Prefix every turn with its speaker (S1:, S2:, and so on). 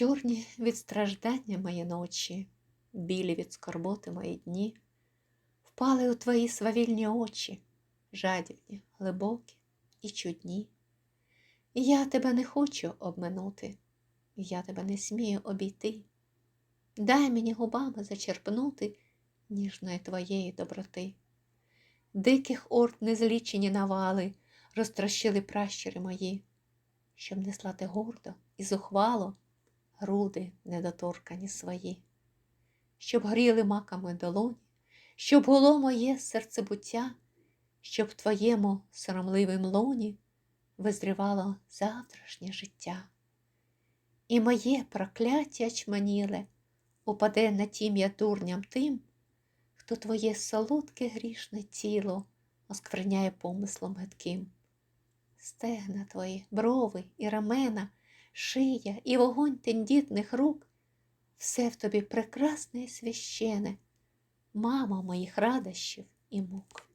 S1: Чорні від страждання мої ночі, білі від скорботи мої дні, впали у твої свавільні очі, жадібні, глибокі і чудні. Я тебе не хочу обминути, я тебе не смію обійти. Дай мені губами зачерпнути ніжної твоєї доброти. Диких орд незлічені навали розтрощили пращури мої, щоб не слати гордо і зухвало груди недоторкані свої, щоб гріли маками долоні, щоб гуло моє серцебуття, щоб в твоєму соромливім лоні визрівало завтрашнє життя. І моє прокляття чманіле упаде на тім'я дурням тим, хто твоє солодке грішне тіло оскверняє помислом гидким. Стегна твої, брови і рамена, шия і вогонь тендітних рук, все в тобі прекрасне і священе, мама моїх радощів і мук.